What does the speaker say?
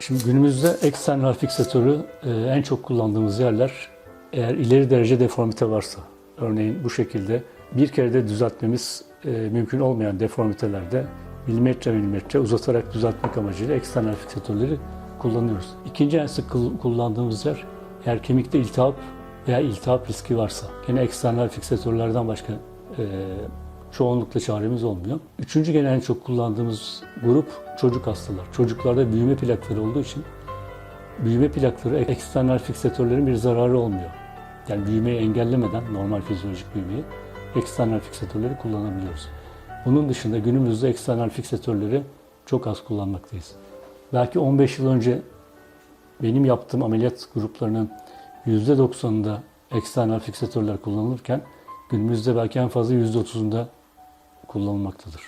Şimdi günümüzde eksternal fiksatörü e, en çok kullandığımız yerler eğer ileri derece deformite varsa, örneğin bu şekilde bir kere de düzeltmemiz e, mümkün olmayan deformitelerde milimetre milimetre uzatarak düzeltmek amacıyla eksternal fiksatörleri kullanıyoruz. İkinci en sık kul- kullandığımız yer eğer kemikte iltihap veya iltihap riski varsa. Yine eksternal fiksatörlerden başka e, çoğunlukla çaremiz olmuyor. Üçüncü gene en çok kullandığımız grup çocuk hastalar. Çocuklarda büyüme plakları olduğu için büyüme plakları eksternal fiksatörlerin bir zararı olmuyor. Yani büyümeyi engellemeden normal fizyolojik büyümeyi eksternal fiksatörleri kullanabiliyoruz. Bunun dışında günümüzde eksternal fiksatörleri çok az kullanmaktayız. Belki 15 yıl önce benim yaptığım ameliyat gruplarının %90'ında eksternal fiksatörler kullanılırken günümüzde belki en fazla %30'unda kullanılmaktadır.